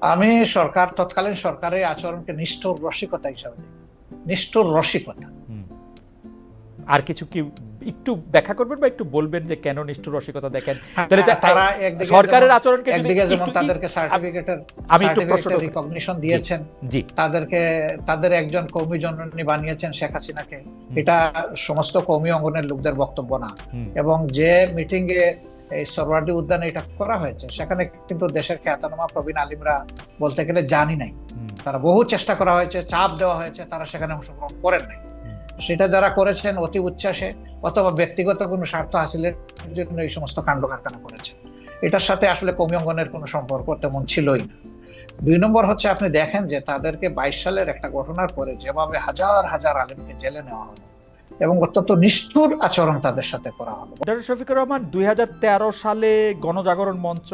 আমি সরকার তৎকালীন সরকারের আচরণকে নিষ্ঠুর রসিকতা হিসাবে দেখি। নিষ্ঠুর রসিকতা। আর কিছু কি একটু ব্যাখ্যা করবেন বা একটু বলবেন যে কেন নিষ্ঠুর রসিকতা দেখেন? তাহলে তারা একদিকে সরকারের আচরণকে একদিকে যেমন তাদেরকে সার্টিফিকেটের আমি একটু প্রশ্ন রিকগনিশন দিয়েছেন। জি। তাদেরকে তাদের একজন কৌমি জননী বানিয়েছেন শেখ হাসিনাকে। এটা সমস্ত কৌমি অঙ্গনের লোকদের বক্তব্য না। এবং যে মিটিং এ এই সরওয়ার্ডি উদ্যানে এটা করা হয়েছে। সেখানে কিন্তু দেশের খ্যাতনামা প্রবীণ আলিমরা বলতে গেলে জানি নাই। তারা বহু চেষ্টা করা হয়েছে চাপ দেওয়া হয়েছে তারা সেখানে অংশগ্রহণ করেন নাই। সেটা যারা করেছেন অতি উচ্ছ্বাসে অথবা ব্যক্তিগত কোনো স্বার্থ হাসিলের জন্য এই সমস্ত কাণ্ড কারখানা করেছে। এটার সাথে আসলে কমি অঙ্গনের কোনো সম্পর্ক তেমন ছিলই না। দুই নম্বর হচ্ছে আপনি দেখেন যে তাদেরকে বাইশ সালের একটা ঘটনার পরে যেভাবে হাজার হাজার আলিমকে জেলে নেওয়া হলো। এবং অত্যন্ত নিষ্ঠুর আচরণ তাদের সাথে করা হলো ডক্টর শফিকুর রহমান, দুই হাজার তেরো সালে গণজাগরণ মঞ্চ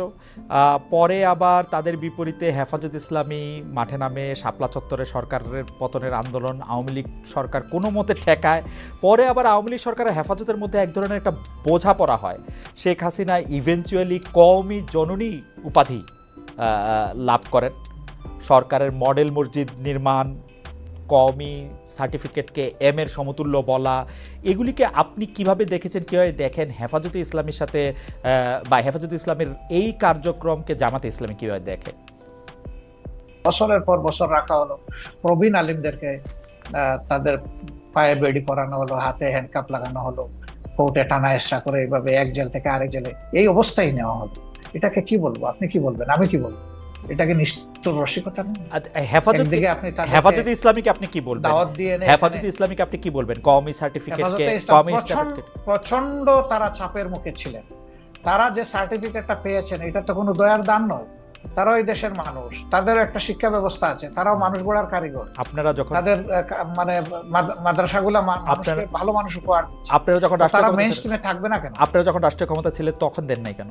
পরে আবার তাদের বিপরীতে হেফাজত ইসলামী মাঠে নামে শাপলা চত্বরে সরকারের পতনের আন্দোলন, আওয়ামী লীগ সরকার কোনো মতে ঠেকায়। পরে আবার আওয়ামী লীগ সরকারের হেফাজতের মধ্যে এক ধরনের একটা বোঝা পড়া হয়। শেখ হাসিনা ইভেনচুয়ালি কওমি জননী উপাধি লাভ করেন। সরকারের মডেল মসজিদ নির্মাণ কওমি সার্টিফিকেটকে এম এর সমতুল্য বলা। এগুলিকে আপনি কীভাবে দেখেছেন, কীভাবে দেখেন? হেফাজতে ইসলামের সাথে বা হেফাজতে ইসলামের এই কার্যক্রমকে জামাতে ইসলামী কীভাবে দেখে? বছরের পর বছর রাখা হলো। প্রবীণ আলিমদেরকে তাদের পায়ে বেড়ি পরানো হলো, হাতে হ্যান্ডকাপ লাগানো হলো, কোর্টে টানা এসরা করে এইভাবে এক জেল থেকে আরেক জেলে। এই অবস্থায় নেওয়া হলো। এটাকে কি বলব? আপনি কি বলবেন? আমি কি বলব? এটাকে নিষ্ঠুর রসিকতা না হেফাজত একদিকে আপনি হেফাজতে ইসলামীকে আপনি কি বলবেন? দাওয়াত দিয়ে হেফাজতে ইসলামীকে আপনি কি বলবেন? কওমি সার্টিফিকেটকে হেফাজতে ইসলাম কওমি প্রচন্ড- তারা চাপের মুখে ছিলেন। তারা যে সার্টিফিকেটটা পেয়েছেন এটা তো কোনো দয়ার দান নয়। তারাও এই দেশের মানুষ। তাদের একটা শিক্ষা ব্যবস্থা আছে। তারাও মানুষ গড়ার কারিগর। আপনারা যখন তাদের মানে মাদ- মাদ্রাসাগুলা আপনারা- ভালো মানুষ উপহার। আপনারা যখন তারা মেইন স্ট্রিমে থাকবে না কেন? আপনারা যখন রাষ্ট্রীয় ক্ষমতা ছিলেন তখন দেন নাই কেন?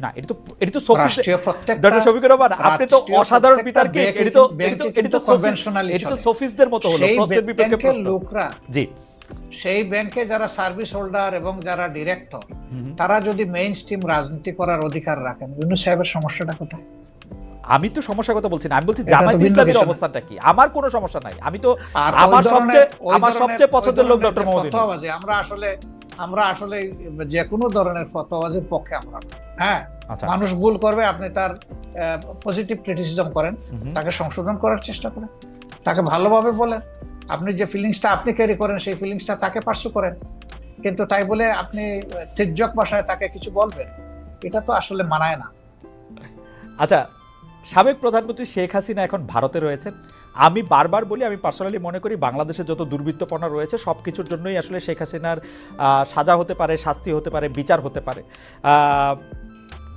না এটা তো এটা তো আপনি তো অসাধারণ এটি তো এটি তো এটি তো মতো হলো প্রশ্নের বিপক্ষে লোকরা জি। সেই ব্যাংকে যারা সার্ভিস হোল্ডার এবং যারা ডিরেক্টর তারা যদি মেইন স্ট্রিম রাজনীতি করার অধিকার রাখেন ইউনুস সাহেবের সমস্যাটা কোথায়? আমি তো সমস্যার কথা বলছি না আমি বলছি এটা তো জামায়াত ইসলামের অবস্থানটা কি? আমার কোনো সমস্যা নাই। আমি তো আমার সবচেয়ে- আমার সবচেয়ে পছন্দের লোক ডক্টর মোহাম্মদ আমরা আসলে আমরা আসলে যে কোনো ধরনের ফতোয়াবাজির পক্ষে আমরা হ্যাঁ আচ্ছা। মানুষ ভুল করবে আপনি তার পজিটিভ ক্রিটিসিজম করেন তাকে সংশোধন করার চেষ্টা করেন। তাকে ভালোভাবে বলেন আপনি যে ফিলিংসটা আপনি ক্যারি করেন সেই ফিলিংসটা তাকে পার্সু করেন। কিন্তু তাই বলে আপনি তির্যক ভাষায় তাকে কিছু বলবেন এটা তো আসলে মানায় না। আচ্ছা সাবেক প্রধানমন্ত্রী শেখ হাসিনা এখন ভারতে রয়েছেন। আমি বারবার বলি, আমি পার্সোনালি মনে করি বাংলাদেশে যত দুর্বৃত্তপনা রয়েছে সব কিছুর জন্যই আসলে শেখ হাসিনার সাজা হতে পারে, শাস্তি হতে পারে, বিচার হতে পারে।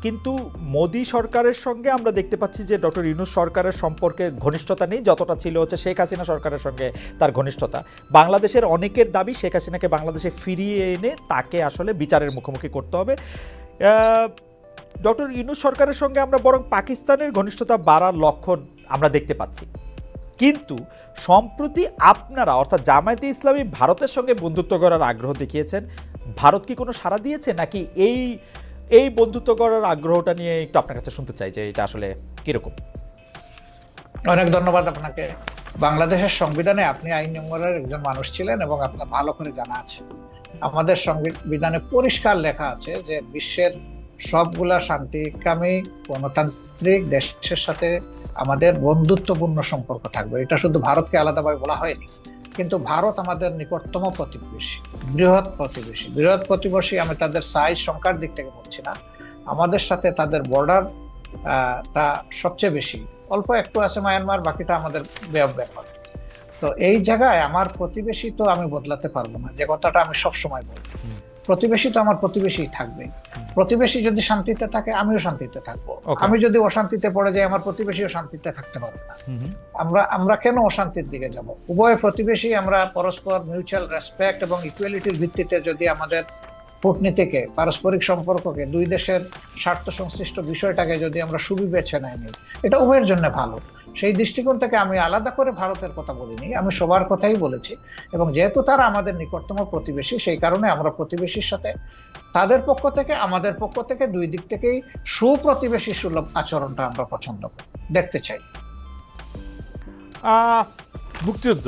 কিন্তু মোদী সরকারের সঙ্গে আমরা দেখতে পাচ্ছি যে ডক্টর ইউনুস সরকারের সম্পর্কে ঘনিষ্ঠতা নেই, যতটা ছিল হচ্ছে শেখ হাসিনা সরকারের সঙ্গে তার ঘনিষ্ঠতা। বাংলাদেশের অনেকের দাবি শেখ হাসিনাকে বাংলাদেশে ফিরিয়ে এনে তাকে আসলে বিচারের মুখোমুখি করতে হবে। ডক্টর ইউনুস সরকারের সঙ্গে আমরা বরং পাকিস্তানের ঘনিষ্ঠতা বাড়ার লক্ষণ আমরা দেখতে পাচ্ছি। কিন্তু সম্প্রতি আপনারা, অর্থাৎ জামায়াতে ইসলামী ভারতের সঙ্গে বন্ধুত্ব করার আগ্রহ দেখিয়েছেন। ভারত কি কোনো সাড়া দিয়েছে? নাকি এই এই বন্ধুত্ব করার আগ্রহটা নিয়ে একটু আপনার কাছে শুনতে চাই যে এটা আসলে কীরকম? অনেক ধন্যবাদ আপনাকে। বাংলাদেশের সংবিধানে আপনি আইন নম্বরের একজন মানুষ ছিলেন এবং আপনার ভালো করে জানা আছে। আমাদের সংবিধানে পরিষ্কার লেখা আছে যে বিশ্বের সবগুলা শান্তিকামী গণতান্ত্রিক দেশের সাথে আমাদের বন্ধুত্বপূর্ণ সম্পর্ক থাকবে। এটা শুধু ভারতকে আলাদাভাবে বলা হয়নি, কিন্তু ভারত আমাদের নিকটতম প্রতিবেশী, বৃহৎ প্রতিবেশী। বৃহৎ প্রতিবেশী আমি তাদের সাইজ সংখ্যার দিক থেকে বলছি না। আমাদের সাথে তাদের বর্ডার তা সবচেয়ে বেশি। অল্প একটু আছে মায়ানমার বাকিটা আমাদের ব্যয় ব্যাপার তো এই জায়গায় আমার প্রতিবেশী তো আমি বদলাতে পারব না, যে কথাটা আমি সব সময় বলব। হুম। প্রতিবেশী তো আমার প্রতিবেশী থাকবে। প্রতিবেশী যদি শান্তিতে থাকে আমিও শান্তিতে থাকব। আমি যদি অশান্তিতে পড়ে যাই আমার প্রতিবেশীও শান্তিতে থাকতে পারবে না। আমরা আমরা কেন অশান্তির দিকে যাব? উভয় প্রতিবেশী আমরা পরস্পর মিউচুয়াল রেসপেক্ট এবং ইকুয়ালিটির ভিত্তিতে যদি আমাদের কূটনীতিকে পারস্পরিক সম্পর্ককে দুই দেশের স্বার্থ সংশ্লিষ্ট বিষয়টাকে যদি আমরা সুবিবেচে নেই নিই, এটা উভয়ের জন্য ভালো। সেই দৃষ্টিকোণ থেকে আমি আলাদা করে ভারতের কথা বলিনি, আমি সবার কথাই বলেছি। এবং যেহেতু তারা আমাদের নিকটতম প্রতিবেশী, সেই কারণে আমরা প্রতিবেশীর সাথে তাদের পক্ষ থেকে, আমাদের পক্ষ থেকে দুই দিক থেকেই সুপ্রতিবেশী সুলভ আচরণটা আমরা পছন্দ করি। দেখতে চাই। মুক্তিযুদ্ধ।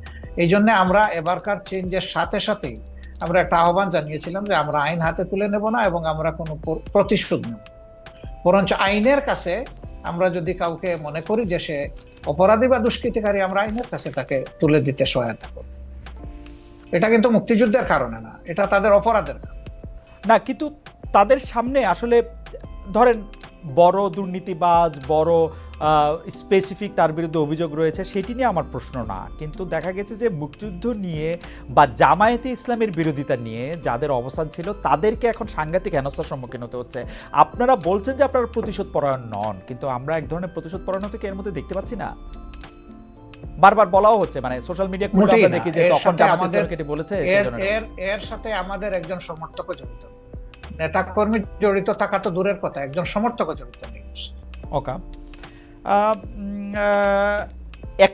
এই জন্য আমরা এবারকার চেঞ্জের সাথে সাথেই আমরা একটা আহ্বান জানিয়েছিলাম যে আমরা আইন হাতে তুলে নেব না এবং আমরা কোনো প্র- প্রতিশোধ নেব। বরঞ্চ আইনের কাছে আমরা যদি কাউকে মনে করি যে সে অপরাধী বা দুষ্কৃতিকারী, আমরা আইনের কাছে তাকে তুলে দিতে সহায়তা করব। এটা কিন্তু মুক্তিযুদ্ধের কারণে না, এটা তাদের অপরাধের কারণে। না, কিন্তু তাদের সামনে আসলে, ধরেন বড় দুর্নীতিবাজ বড় স্পেসিফিক তার বিরুদ্ধে অভিযোগ রয়েছে সেটি নিয়ে আমার প্রশ্ন না। কিন্তু দেখা গেছে যে মুক্তিযুদ্ধ নিয়ে বা জামায়াতে ইসলামের বিরোধিতা নিয়ে যাদের অবস্থান ছিল তাদেরকে এখন সাংঘাতিক হেনস্থার সম্মুখীন হতে হচ্ছে। আপনারা বলছেন যে আপনারা প্রতিশোধ পরায়ণ নন কিন্তু আমরা এক ধরনের প্রতিশোধ পরায়ণ থেকে এর মধ্যে দেখতে পাচ্ছি না? বারবার বলাও হচ্ছে মানে সোশ্যাল মিডিয়া আমরা দেখি যে তখন আমাদের- বলেছে এর এর এর সাথে আমাদের একজন সমর্থক জড়িত। নেতা কর্মী জড়িত থাকা তো দূরের কথা একজন সমর্থক জড়িত নেই। ওকা।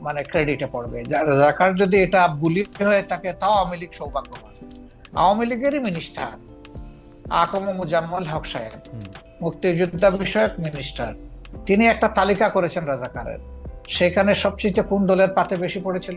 মানে ক্রেডিটে পড়বে। রাজাকার যদি এটা বুলি হয়ে থাকে তাও আওয়ামী লীগ সৌভাগ্যবান। আওয়ামী লীগেরই মিনিস্টার আকম মুজাম্মল হক সাহেব মুক্তিযোদ্ধা বিষয়ক মিনিস্টার তিনি একটা তালিকা করেছেন রাজাকারের। সেখানে সবচেয়ে কোন দলের পাতে বেশি পড়েছিল।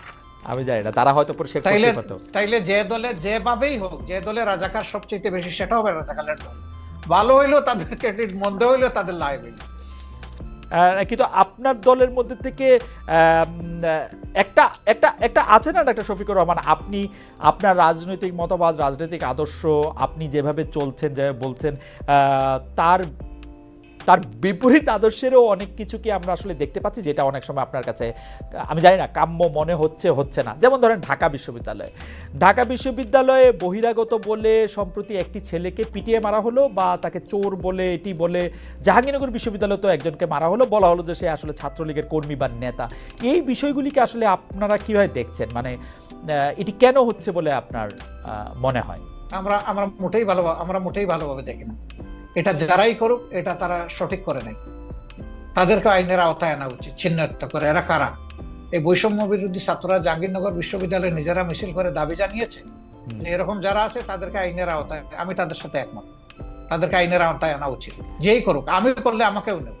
আমি জানি না তারা হয়তো পরিষ্কার তাইলে করতে পারতো। তাইলে যে দলে যেভাবেই হোক যে দলে রাজাকার সবচেয়ে বেশি সেটা হবে রাজাকারের দল। ভালো হইল তাদের ক্রেডিট মন্দ হইল তাদের লাইবিলিটি আহ, কিন্তু আপনার দলের মধ্যে থেকে একটা একটা একটা আছে না একটা শফিকুর রহমান? আপনি আপনার রাজনৈতিক মতবাদ রাজনৈতিক আদর্শ আপনি যেভাবে চলছেন যেভাবে বলছেন তার তার বিপরীত আদর্শেরও অনেক কিছু কি আমরা আসলে দেখতে পাচ্ছি, যেটা অনেক সময় আপনার কাছে, আমি জানি না, কাম্য মনে হচ্ছে হচ্ছে না। যেমন ধরেন ঢাকা বিশ্ববিদ্যালয়। ঢাকা বিশ্ববিদ্যালয়ে বহিরাগত বলে সম্প্রতি একটি ছেলেকে পিটিয়ে মারা হলো বা তাকে চোর বলে, এটি বলে জাহাঙ্গীরনগর বিশ্ববিদ্যালয়ে তো একজনকে মারা হলো। বলা হলো যে সে আসলে ছাত্রলীগের কর্মী বা নেতা। এই বিষয়গুলিকে আসলে আপনারা কীভাবে দেখছেন? মানে এটি কেন হচ্ছে বলে আপনার মনে হয়? আমরা আমরা মোটেই ভালো, আমরা মোটেই ভালোভাবে দেখি না। এটা যারাই করুক এটা তারা সঠিক করে নাই তাদেরকে আইনের আওতায় আনা উচিত ছিন্নত্ব করে। এরা কারা? এই বৈষম্য বিরোধী ছাত্ররা জাহাঙ্গীরনগর বিশ্ববিদ্যালয়ে নিজেরা মিছিল করে দাবি জানিয়েছে এরকম যারা আছে তাদেরকে আইনের আওতায় আমি তাদের সাথে একমত। তাদেরকে আইনের আওতায় আনা উচিত। যেই করুক আমি করলে আমাকেও নেব।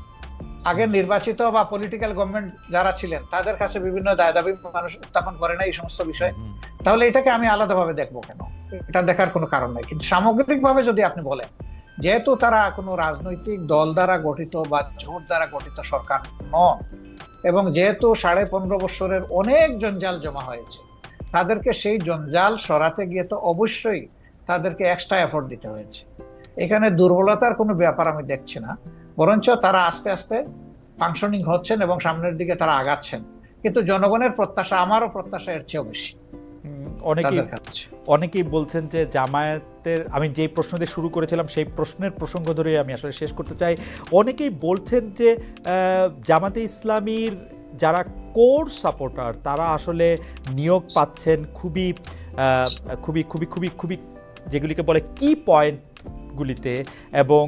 আগের নির্বাচিত বা পলিটিক্যাল গভর্নমেন্ট যারা ছিলেন তাদের কাছে বিভিন্ন দায় দাবি মানুষ উত্থাপন করে না এই সমস্ত বিষয়। তাহলে এটাকে আমি আলাদাভাবে দেখব কেন? এটা দেখার কোনো কারণ নাই। কিন্তু সামগ্রিকভাবে যদি আপনি বলেন যেহেতু তারা কোনো রাজনৈতিক দল দ্বারা গঠিত বা জোট দ্বারা গঠিত সরকার নন এবং যেহেতু সাড়ে পনেরো বছরের অনেক জঞ্জাল জমা হয়েছে তাদেরকে সেই জঞ্জাল সরাতে গিয়ে তো অবশ্যই তাদেরকে এক্সট্রা এফোর্ট দিতে হয়েছে। এখানে দুর্বলতার কোনো ব্যাপার আমি দেখছি না। বরঞ্চ তারা আস্তে আস্তে ফাংশনিং হচ্ছেন এবং সামনের দিকে তারা আগাচ্ছেন। কিন্তু জনগণের প্রত্যাশা আমারও প্রত্যাশা এর চেয়েও বেশি। অনেকেই অনেকেই বলছেন যে জামায়াতের আমি যেই প্রশ্ন দিয়ে শুরু করেছিলাম সেই প্রশ্নের প্রসঙ্গ ধরে আমি আসলে শেষ করতে চাই। অনেকেই বলছেন যে আহ, জামাতে ইসলামীর যারা কোর সাপোর্টার তারা আসলে নিয়োগ পাচ্ছেন খুবই আহ, খুবই খুবই খুবই খুবই যেগুলিকে বলে কি পয়েন্টগুলিতে এবং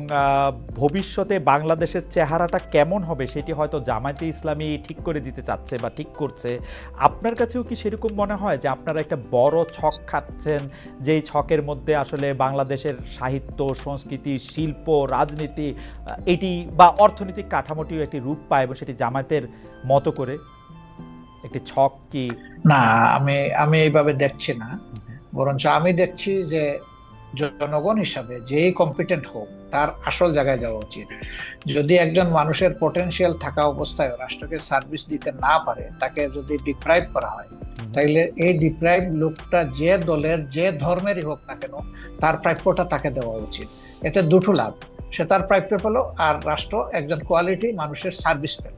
ভবিষ্যতে বাংলাদেশের চেহারাটা কেমন হবে সেটি হয়তো জামায়াতে ইসলামী ঠিক করে দিতে চাচ্ছে বা ঠিক করছে। আপনার কাছেও কি সেরকম মনে হয় যে আপনারা একটা বড় ছক খাচ্ছেন যেই ছকের মধ্যে আসলে বাংলাদেশের সাহিত্য সংস্কৃতি শিল্প রাজনীতি এটি বা অর্থনৈতিক কাঠামোটিও একটি রূপ পায় এবং সেটি জামায়াতের মতো করে? একটি ছক কি? না আমি আমি এইভাবে দেখছি না। বরঞ্চ আমি দেখছি যে জনগণ হিসাবে যেই কম্পিটেন্ট হোক তার আসল জায়গায় যাওয়া উচিত। যদি একজন মানুষের পটেনশিয়াল থাকা অবস্থায় রাষ্ট্রকে সার্ভিস দিতে না পারে তাকে যদি ডিপ্রাইভ করা হয় তাইলে এই ডিপ্রাইভ লোকটা যে দলের যে ধর্মেরই হোক না কেন তার প্রাপ্যটা তাকে দেওয়া উচিত। এতে দুটো লাভ সে তার প্রাপ্য পেল আর রাষ্ট্র একজন কোয়ালিটি মানুষের সার্ভিস পেল।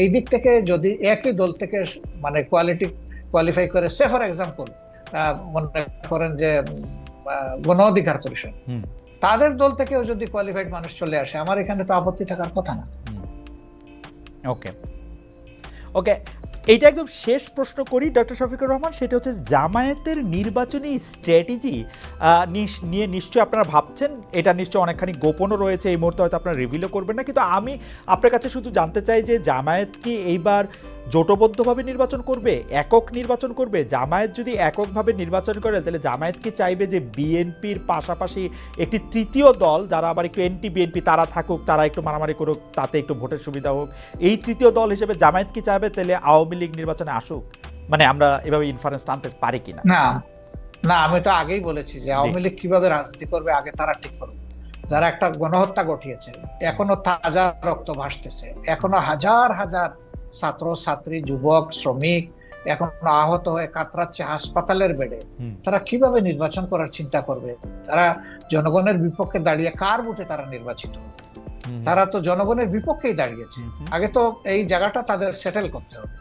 এই দিক থেকে যদি একই দল থেকে মানে কোয়ালিটি কোয়ালিফাই করে সে ফর এক্সাম্পল মনে করেন যে গণ অধিকার পরিষদ। তাদের দল থেকেও যদি কোয়ালিফাইড মানুষ চলে আসে আমার এখানে তো আপত্তি থাকার কথা না। ওকে। ওকে এইটা একদম শেষ প্রশ্ন করি ডক্টর শফিকুর রহমান। সেটা হচ্ছে জামায়াতের নির্বাচনী স্ট্র্যাটেজি নিয়ে নিশ্চয়ই আপনারা ভাবছেন। এটা নিশ্চয়ই অনেকখানি গোপনও রয়েছে এই মুহূর্তে হয়তো আপনারা রিভিলও করবেন না। কিন্তু আমি আপনার কাছে শুধু জানতে চাই যে জামায়াত কি এইবার জোটবদ্ধভাবে নির্বাচন করবে একক নির্বাচন করবে জামায়াত যদি এককভাবে নির্বাচন করে তাহলে জামায়াত কি চাইবে যে বিএনপির পাশাপাশি একটি তৃতীয় দল যারা আবার একটু এনটি বিএনপি তারা থাকুক তারা একটু মারামারি করুক তাতে একটু ভোটের সুবিধা হোক এই তৃতীয় দল হিসেবে জামায়াত কি চাইবে তাহলে আওয়ামী লীগ নির্বাচনে আসুক? মানে আমরা এভাবে ইনফারেন্স টানতে পারি কিনা? না না আমি তো আগেই বলেছি যে আওয়ামী লীগ কীভাবে রাজনীতি করবে আগে তারা ঠিক করবে যারা একটা গণহত্যা ঘটিয়েছে এখনও তাজা রক্ত ভাসতেছে এখনও হাজার হাজার ছাত্র ছাত্রী যুবক শ্রমিক এখন আহত হয়ে কাতরাচ্ছে হাসপাতালের বেডে। তারা কীভাবে নির্বাচন করার চিন্তা করবে তারা জনগণের বিপক্ষে দাঁড়িয়ে কার ভোটে তারা নির্বাচিত তারা তো জনগণের বিপক্ষেই দাঁড়িয়েছে। আগে তো এই জায়গাটা তাদের সেটেল করতে হবে।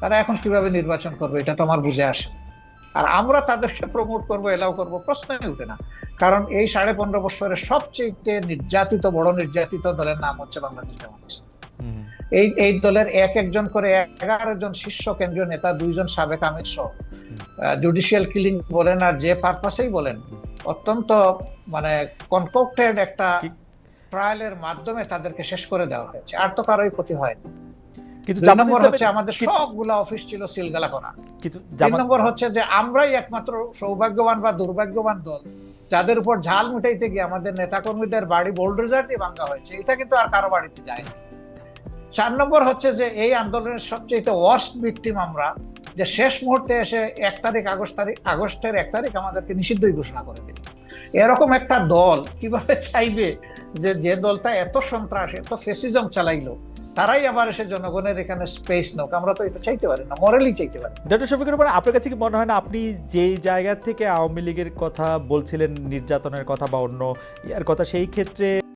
তারা এখন কীভাবে নির্বাচন করবে এটা তো আমার বুঝে আসে আর আমরা তাদেরকে প্রমোট করব এলাও করব প্রশ্নই উঠে না। কারণ এই সাড়ে পনেরো বছরের সবচেয়ে নির্যাতিত বড় নির্যাতিত দলের নাম হচ্ছে বাংলাদেশ জামাত ইসলাম। এই এই দলের এক একজন করে এগারো জন শীর্ষ কেন্দ্রীয় নেতা দুইজন সাবেক আমির সহ। জুডিশিয়াল কিলিং বলেন আর যে পারপাসেই বলেন অত্যন্ত মানে কনকক্টেড একটা ট্রায়ালের মাধ্যমে তাদেরকে শেষ করে দেওয়া হয়েছে। আর তো কারোই ক্ষতি হয়নি। কিন্তু দুই নম্বর হচ্ছে আমাদের সবগুলা অফিস ছিল সিলগালা করা। কিন্তু তিন নম্বর হচ্ছে যে আমরাই একমাত্র সৌভাগ্যবান বা দুর্ভাগ্যবান দল যাদের উপর ঝাল মিটাইতে গিয়ে আমাদের নেতাকর্মীদের বাড়ি বোল্ডার দিয়ে ভাঙ্গা হয়েছে। এটা কিন্তু আর কারও বাড়িতে যায় না চার নম্বর হচ্ছে যে এই আন্দোলনের সবচেয়ে ওয়ার্স্ট ভিকটিম আমরা, যে শেষ মুহূর্তে এসে এক তারিখ আগস্ট তারিখ, আগস্টের এক তারিখ আমাদেরকে নিষিদ্ধই ঘোষণা করে দিল। এরকম একটা দল কীভাবে চাইবে যে যে দলটা এত সন্ত্রাস, এত ফেসিজম চালাইলো, তারাই আবার এসে জনগণের এখানে স্পেস নোক। আমরা তো এটা চাইতে পারি না মরালি চাইতে পারি। ডক্টর শফিকুর রহমান, আপনার কাছে কি মনে হয় না আপনি যেই জায়গা থেকে আওয়ামী লীগের কথা বলছিলেন, নির্যাতনের কথা বা অন্য ইয়ার কথা, সেই ক্ষেত্রে